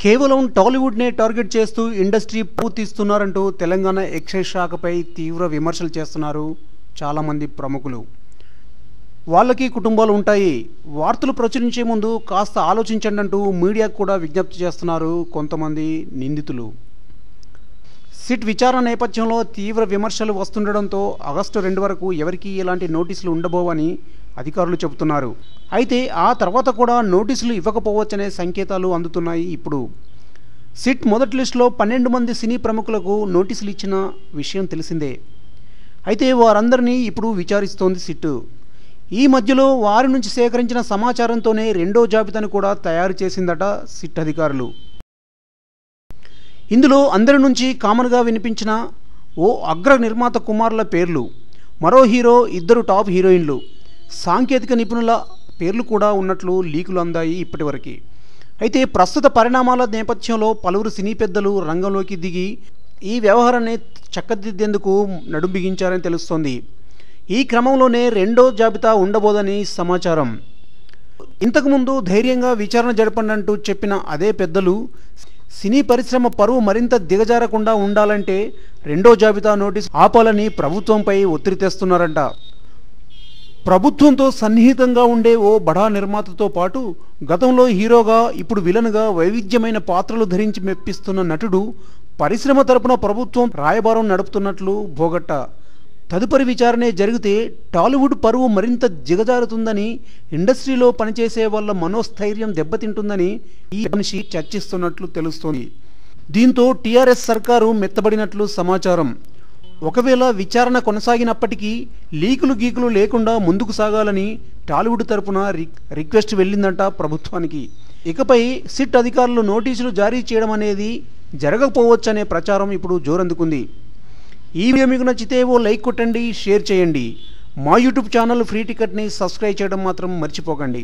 కేవలం టాలీవుడ్నే టార్గెట్ చేస్తూ ఇండస్ట్రీ పూర్తిస్తున్నారంటూ తెలంగాణ ఎక్సైజ్ శాఖపై తీవ్ర విమర్శలు చేస్తున్నారు చాలామంది ప్రముఖులు. వాళ్ళకి కుటుంబాలు ఉంటాయి. వార్తలు ప్రచురించే ముందు కాస్త ఆలోచించండి అంటూ మీడియాకు కూడా విజ్ఞప్తి చేస్తున్నారు కొంతమంది నిందితులు. సిట్ విచారణ నేపథ్యంలో తీవ్ర విమర్శలు వస్తుండడంతో ఆగస్టు రెండు వరకు ఎవరికీ ఎలాంటి నోటీసులు ఉండబోవని అధికారులు చెబుతున్నారు. అయితే ఆ తర్వాత కూడా నోటీసులు ఇవ్వకపోవచ్చనే సంకేతాలు అందుతున్నాయి ఇప్పుడు. సిట్ మొదటి లిస్టులో పన్నెండు మంది సినీ ప్రముఖులకు నోటీసులు ఇచ్చిన విషయం తెలిసిందే. అయితే వారందరినీ ఇప్పుడు విచారిస్తోంది సిట్ ఈ మధ్యలో వారి నుంచి సేకరించిన సమాచారంతోనే రెండో జాబితాను కూడా తయారు చేసిందట సిట్ అధికారులు. ఇందులో అందరి నుంచి కామన్గా వినిపించిన ఓ అగ్ర నిర్మాత కుమారుల పేర్లు మరో హీరో ఇద్దరు టాప్ హీరోయిన్లు. సాంకేతిక నిపుణుల పేర్లు కూడా ఉన్నట్లు లీకులు అందాయి ఇప్పటివరకు. అయితే ప్రస్తుత పరిణామాల నేపథ్యంలో పలువురు సినీ పెద్దలు రంగంలోకి దిగి ఈ వ్యవహారాన్ని చక్కదిద్దేందుకు నడుం బిగించారని తెలుస్తోంది. ఈ క్రమంలోనే రెండో జాబితా ఉండబోదని సమాచారం. ఇంతకుముందు ధైర్యంగా విచారణ జరపండి అంటూ చెప్పిన అదే పెద్దలు సినీ పరిశ్రమ పరువు మరింత దిగజారకుండా ఉండాలంటే రెండో జాబితా నోటీస్ ఆపాలని ప్రభుత్వంపై ఒత్తిడి తెస్తున్నారంట. ప్రభుత్వంతో సన్నిహితంగా ఉండే ఓ బడా నిర్మాతతో పాటు గతంలో హీరోగా ఇప్పుడు విలన్గా వైవిధ్యమైన పాత్రలు ధరించి మెప్పిస్తున్న నటుడు పరిశ్రమ తరపున ప్రభుత్వం రాయబారం నడుపుతున్నట్లు భోగట్ట. తదుపరి విచారణే జరిగితే టాలీవుడ్ పరువు మరింత దిగజారుతుందని ఇండస్ట్రీలో పనిచేసే వాళ్ళ మనోస్థైర్యం దెబ్బతింటుందని ఈ మనిషి చర్చిస్తున్నట్లు తెలుస్తోంది. దీంతో టీఆర్ఎస్ సర్కారు మెత్తబడినట్లు సమాచారం. ఒకవేళ విచారణ కొనసాగినప్పటికీ లీకులు గీకులు లేకుండా ముందుకు సాగాలని టాలీవుడ్ తరపున రిక్వెస్ట్ వెళ్ళిందంట ప్రభుత్వానికి. ఇకపై సిట్ అధికారులు నోటీసులు జారీ చేయడం అనేది జరగకపోవచ్చనే ప్రచారం ఇప్పుడు జోరందుకుంది. ఈ వీడియో మీకు నచ్చితే ఓ లైక్ కొట్టండి షేర్ చేయండి. మా యూట్యూబ్ ఛానల్ ఫ్రీ టికెట్ని సబ్స్క్రైబ్ చేయడం మాత్రం మర్చిపోకండి.